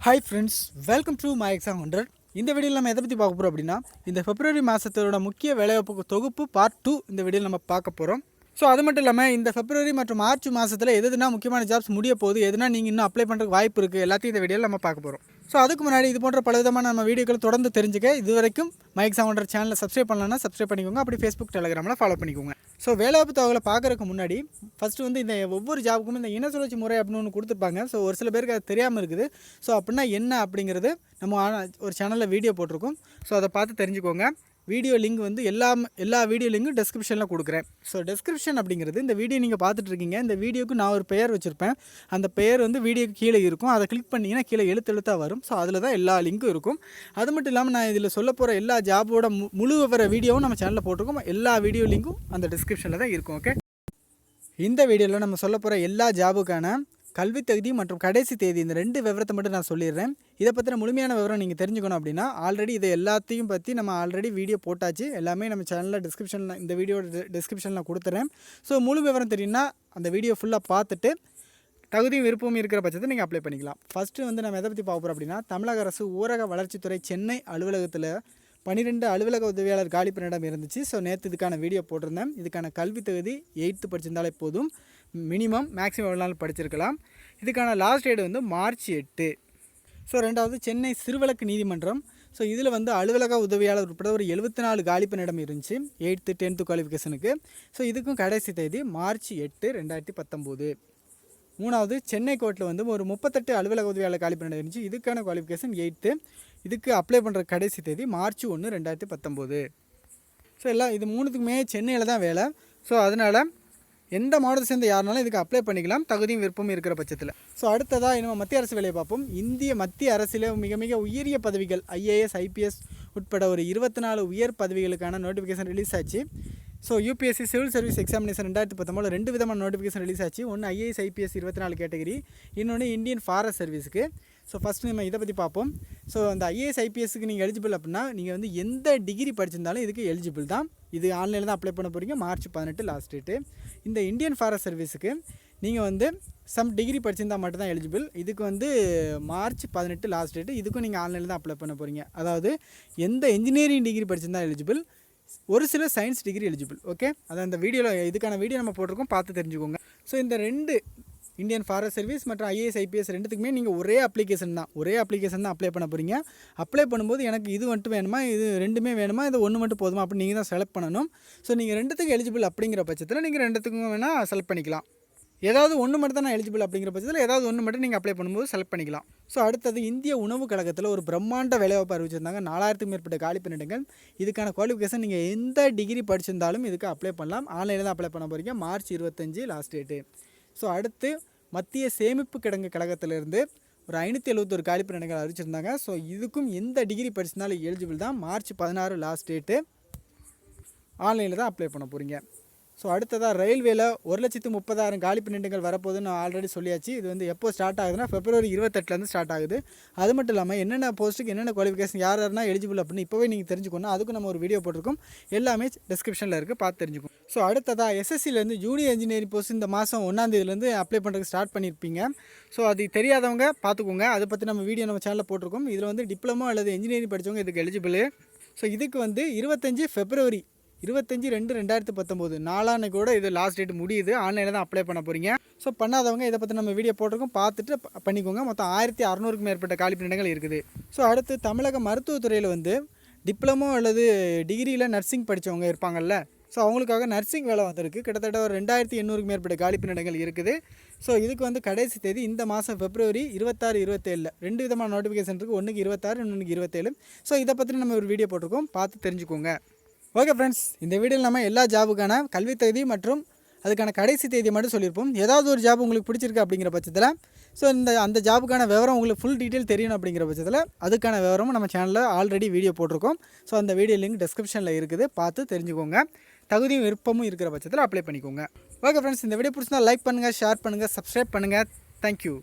Hi friends welcome to my exam hundred இந்த வீடியோவில் நம்ம எதை பற்றி பார்க்க போகிறோம் அப்படின்னா இந்த பிப்ரவரி மாதத்தோட முக்கிய வேலைவாய்ப்பு தொகுப்பு பார்ட் டூ இந்த வீடியோவில் நம்ம பார்க்க போகிறோம் ஸோ அது மட்டும் இல்லாமல் இந்த பிப்ரவரி மற்றும் மார்ச் மாதத்தில் எதுனா முக்கியமான ஜாப்ஸ் முடிய போகுது எதுனா நீங்கள் இன்னும் அப்ளை பண்ணுறதுக்கு வாய்ப்பு இருக்குது எல்லாத்தையும் இந்த வீடியோவில் நம்ம பார்க்க போகிறோம் ஸோ அதுக்கு முன்னாடி இது போன்ற பல விதமான நம்ம வீடியோக்களை தொடர்ந்து தெரிஞ்சுக்க இது வரைக்கும் மைக் சவுண்டர் சேனலை சப்ஸ்கிரைப் பண்ணலன்னா சப்ஸ்கிரைப் பண்ணிக்கோங்க. அப்படி ஃபேஸ்புக் டெலிகிராமில் ஃபாலோ பண்ணிக்கோங்க. ஸோ வேலைவாய்ப்பு தகவலை பார்க்குறதுக்கு முன்னாடி ஃபஸ்ட்டு வந்து இந்த ஒவ்வொரு ஜாபுக்கும் இந்த இன சுழற்சி முறை அப்படின்னு ஒன்று கொடுத்துருப்பாங்க. ஸோ ஒரு சில பேருக்கு அது தெரியாமல் இருக்குது. ஸோ அப்படின்னா என்ன அப்படிங்கிறது நம்ம ஒரு சேனலில் வீடியோ போட்டிருக்கோம். ஸோ அதை பார்த்து தெரிஞ்சுக்கோங்க. வீடியோ லிங்க் வந்து எல்லா எல்லா வீடியோ லிங்க்கும் டெஸ்கிரிப்ஷனில் கொடுக்குறேன். ஸோ டெஸ்கிரிப்ஷன் அப்படிங்கிறது இந்த வீடியோ நீங்கள் பார்த்துட்ருக்கீங்க. இந்த வீடியோக்கு நான் ஒரு பெயர் வச்சுருப்பேன். அந்த பெயர் வந்து வீடியோக்கு கீழே இருக்கும். அதை கிளிக் பண்ணிங்கன்னா கீழே எழுத்து எழுத்தாக வரும். ஸோ அதில் தான் எல்லா லிங்க்கும் இருக்கும். அது மட்டும் இல்லாமல் நான் இதில் சொல்ல போகிற எல்லா ஜாபோட மு- முழு விவர வீடியோவும் நம்ம சேனலில் போட்டிருக்கோம். எல்லா வீடியோ லிங்க்கும் அந்த டிஸ்கிரிப்ஷனில் தான் இருக்கும் ஓகே இந்த வீடியோவில் நம்ம சொல்ல போகிற எல்லா ஜாபுக்கான கல்வி தகுதி மற்றும் கடைசி தேதி இந்த ரெண்டு விவரத்தை மட்டும் நான் சொல்லிடுறேன். இதை பற்றின முழுமையான விவரம் நீங்கள் தெரிஞ்சுக்கணும் அப்படின்னா ஆல்ரெடி இதை எல்லாத்தையும் பற்றி நம்ம ஆல்ரெடி வீடியோ போட்டாச்சு. எல்லாமே நம்ம சேனலில் டிஸ்கிரிப்ஷனில் இந்த வீடியோ டிஸ்கிரிப்ஷனில் கொடுத்துறேன். ஸோ முழு விவரம் தெரியும்னா அந்த வீடியோ ஃபுல்லாக பார்த்துட்டு தகுதியும் விருப்பமும் இருக்கிற பட்சத்தை நீங்கள் அப்ளை பண்ணிக்கலாம். ஃபஸ்ட்டு வந்து நம்ம எதை பற்றி பார்க்க போகிறோம் அப்படின்னா தமிழக அரசு ஊரக வளர்ச்சித்துறை சென்னை அலுவலகத்தில் பன்னிரெண்டு அலுவலக உதவியாளர் காலி பணியிடம் இருந்துச்சு. ஸோ நேற்று இதுக்கான வீடியோ போட்டிருந்தேன். இதுக்கான கல்வி தகுதி எயித்து படிச்சிருந்தாலே போதும். மினிமம் மேக்ஸிமம் எவ்வளோ நாள் படிச்சிருக்கலாம். இதுக்கான லாஸ்ட் டேட் வந்து மார்ச் எட்டு. ஸோ ரெண்டாவது சென்னை சிறுவழக்கு நீதிமன்றம். ஸோ இதில் வந்து அலுவலக உதவியாளர் உட்பட ஒரு எழுபத்தி நாலு காலி பணியிடம் இருந்துச்சு. எயித்து டென்த்து குவாலிஃபிகேஷனுக்கு ஸோ இதுக்கும் கடைசி தேதி மார்ச் எட்டு ரெண்டாயிரத்தி பத்தொம்போது. மூணாவது சென்னை கோர்ட்டில் வந்து ஒரு முப்பத்தெட்டு அலுவலக உதவியாளர் காலி பணியிடம் இருந்துச்சு. இதுக்கான குவாலிஃபிகேஷன் எயித்து இதுக்கு அப்ளை பண்ணுற கடைசி தேதி மார்ச் ஒன்று ரெண்டாயிரத்தி பத்தொம்போது. ஸோ எல்லாம் இது மூணுத்துக்குமே சென்னையில் தான் வேலை. ஸோ அதனால் எந்த மாவட்டத்தை சேர்ந்த யாருனாலும் இதுக்கு அப்ளை பண்ணிக்கலாம். தகுதியும் விருப்பமும் இருக்கிற பட்சத்தில். ஸோ அடுத்ததாக நம்ம மத்திய அரசு வேலையை பார்ப்போம். இந்திய மத்திய அரசில் மிக மிக உயரிய பதவிகள் ஐஏஎஸ் ஐபிஎஸ் உட்பட ஒரு இருபத்தி நாலு உயர் பதவிகளுக்கான நோட்டிஃபிகேஷன் ரிலீஸ் ஆச்சு. So UPSC civil service examination ரெண்டாயிரத்தி பத்தொம்போது ரெண்டு விதமான நோட்டிஃபிகேஷன் ரிலீஸ் ஆச்சு. ஒன்று ஐஏஎஸ் ஐபிஎஸ் இருபத்தி நாலு கேட்டகரி இன்னொன்று இந்தியன் ஃபாரஸ்ட் சர்வீஸுக்கு ஸோ ஃபஸ்ட் நம்ம இதை பற்றி பார்ப்போம். ஸோ அந்த ஐஏஎஸ் ஐபிஎஸ்க்கு நீங்கள் எலிஜிபிள் அப்படின்னா நீங்கள் வந்து எந்த டிகிரி படிச்சிருந்தாலும் இதுக்கு எலிஜிபிள் தான். இது ஆன்லைனில் தான் அப்ளை பண்ண போகிறீங்க மார்ச் பதினெட்டு லாஸ்ட் டேட்டு இந்த இந்தியன் ஃபாரஸ்ட் சர்வீஸுக்கு நீங்கள் வந்து சம் டிகிரி படிச்சிருந்தால் மட்டும்தான் எலிஜிபிள் இதுக்கு வந்து மார்ச் பதினெட்டு லாஸ்ட் டேட்டு இதுக்கும் நீங்கள் ஆன்லைனில் தான் அப்ளை பண்ண போகிறீங்க அதாவது எந்த இன்ஜினியரிங் டிகிரி படிச்சிருந்தால் எலிஜிபிள் ஒரு சில சயின்ஸ் டிகிரி எலிஜிபிள் ஓகே அது அந்த வீடியோவில் இதுக்கான வீடியோ நம்ம போட்டிருக்கோம் பார்த்து தெரிஞ்சுக்கோங்க. ஸோ இந்த ரெண்டு இந்தியன் ஃபாரஸ்ட் சர்வீஸ் மற்றும் ஐஏஎஸ் ஐபிஎஸ் ரெண்டுத்துக்குமே நீங்கள் ஒரே அப்ளிகேஷன் தான் ஒரே அப்ளிகேஷன் தான் அப்ளை பண்ண போகிறீங்க அப்ளை பண்ணும்போது எனக்கு இது மட்டும் வேணுமா இது ரெண்டுமே வேணுமா இது ஒன்று மட்டும் போதுமா அப்படி நீங்கள் தான் செலக்ட் பண்ணணும். ஸோ நீங்கள் ரெண்டுத்துக்கும் எலிஜிபிள் அப்படிங்கிற பட்சத்தில் நீங்கள் ரெண்டுத்துக்கும் வேணால் செலக்ட் பண்ணிக்கலாம். ஏதாவது ஒன்று மட்டும் தான் நான் எலிஜிபிள் அப்படிங்கிற பட்சத்தில் ஏதாவது ஒன்று மட்டும் நீங்கள் அப்ளை பண்ணும்போது செலக்ட் பண்ணிக்கலாம். ஸோ அடுத்தது இந்திய உணவு கழகத்தில் ஒரு பிரம்மாண்ட வேலைவாய்ப்பு அறிவிச்சிருந்தாங்க. நாலாயிரத்துக்கும் மேற்பட்ட காலி பணியிடங்கள். இதுக்கான குவாலிஃபிகேஷன் நீங்கள் எந்த டிகிரி படிச்சிருந்தாலும் இதுக்கு அப்ளை பண்ணலாம். ஆன்லைனில் தான் அப்ளை பண்ண போகிறீங்க மார்ச் இருபத்தஞ்சு லாஸ்ட் டேட்டு ஸோ அடுத்து மத்திய சேமிப்பு கிடங்கு கழகத்திலிருந்து ஒரு ஐநூற்றி எழுபத்தொரு காலி பணியிடங்கள் அறிவிச்சிருந்தாங்க. ஸோ இதுக்கும் எந்த டிகிரி படிச்சிருந்தாலும் எலிஜிபிள் தான். மார்ச் பதினாறு லாஸ்ட் டேட்டு ஆன்லைனில் தான் அப்ளை பண்ண போகிறீங்க ஸோ அடுத்ததாக ரயில்வேல ஒரு லட்சத்து முப்பதாயிரம் காலி பணியிடங்கள் வரப்போகுதுன்னு நான் ஆல்ரெடி சொல்லியாச்சு. இது வந்து எப்போ ஸ்டார்ட் ஆகுதுன்னா பிப்ரவரி இருபத்தெட்டுலேருந்து ஸ்டார்ட் ஆகுது. அது மட்டும் இல்லாமல் என்னென்ன போஸ்ட்டுக்கு என்னென்ன குவாலிஃபிகேஷன் யார் யாருன்னா எலிஜிபிள் அப்படின்னு இப்போவே நீங்கள் தெரிஞ்சுக்கணும். அதுக்கு நம்ம ஒரு வீடியோ போட்டிருக்கோம். எல்லாமே டிஸ்கிரிப்ஷனில் இருக்குது பார்த்து தெரிஞ்சுக்கும் ஸோ அடுத்ததாக எஸ்எஸ்சிலேருந்து ஜூனியர் இன்ஜினியரிங் போஸ்ட் இந்த மாதம் ஒன்றாந்தேதியிலேருந்து அப்ளை பண்ணுறதுக்கு ஸ்டார்ட் பண்ணியிருப்பீங்க ஸோ அது தெரியாதவங்க பார்த்துக்கோங்க அதை பற்றி நம்ம வீடியோ நம்ம சேனலில் போட்டிருக்கோம். இதில் வந்து டிப்ளமோ அல்லது இன்ஜினியரிங் படித்தவங்க இதுக்கு எலிஜிபிள் ஸோ இதுக்கு வந்து இருபத்தஞ்சி ஃபெப்ரவரி இருபத்தஞ்சி ரெண்டு ரெண்டாயிரத்து பத்தொம்போது. நாளான்னைக்கு கூட இது லாஸ்ட் டேட் முடியுது. ஆன்லைனில் தான் அப்ளை பண்ண போகிறீங்க ஸோ பண்ணாதவங்க இதை பற்றி நம்ம வீடியோ போட்டிருக்கோம். பார்த்துட்டு பண்ணிக்கோங்க. மொத்தம் ஆயிரத்தி அறநூறுக்கும் மேற்பட்ட காலிப்பிடங்கள் இருக்குது. ஸோ அடுத்து தமிழக மருத்துவத்துறையில் வந்து டிப்ளமோ அல்லது டிகிரியில் நர்சிங் படித்தவங்க இருப்பாங்கள்ல ஸோ அவங்களுக்காக நர்சிங் வேலை வந்திருக்கு. கிட்டத்தட்ட ஒரு ரெண்டாயிரத்தி எண்ணூறுக்கு மேற்பட்ட காலிப்பிடங்கள் இருக்குது. ஸோ இதுக்கு வந்து கடைசி தேதி இந்த மாதம் பிப்ரவரி இருபத்தாறு இருபத்தேழில். ரெண்டு விதமான நோட்டிஃபிகேஷன் இருக்குது ஒன்றுக்கு இருபத்தாறு இன்னொன்று இருபத்தேழு. ஸோ இதை பற்றி நம்ம ஒரு வீடியோ போட்டிருக்கோம். பார்த்து தெரிஞ்சுக்கோங்க. ஓகே ஃப்ரெண்ட்ஸ் இந்த வீடியோவில் நம்ம எல்லா ஜாபுக்கான கல்வி தகுதி மற்றும் அதுக்கான கடைசி தேதி மட்டும் சொல்லியிருப்போம். ஏதாவது ஒரு ஜாப் உங்களுக்கு பிடிச்சிருக்கு அப்படிங்கிற பட்சத்தில் ஸோ இந்த அந்த ஜாபுக்கான விவரம் உங்களுக்கு ஃபுல் டீட்டெயில் தெரியணும் அப்படிங்கிற பட்சத்தில் அதுக்கான விவரமும் நம்ம சேனலில் ஆல்ரெடி வீடியோ போட்டிருக்கோம். ஸோ அந்த வீடியோ லிங்க் டிஸ்கிரிப்ஷனில் இருக்குது. பார்த்து தெரிஞ்சுக்கோங்க. தகுதியும் விருப்பமும் இருக்கிற பட்சத்தில் அப்ளை பண்ணிக்கோங்க. ஓகே ஃப்ரெண்ட்ஸ் இந்த வீடியோ பிடிச்சிருந்தா லைக் பண்ணுங்கள் ஷேர் பண்ணுங்கள் சப்ஸ்கிரைப் பண்ணுங்கள் தேங்க்யூ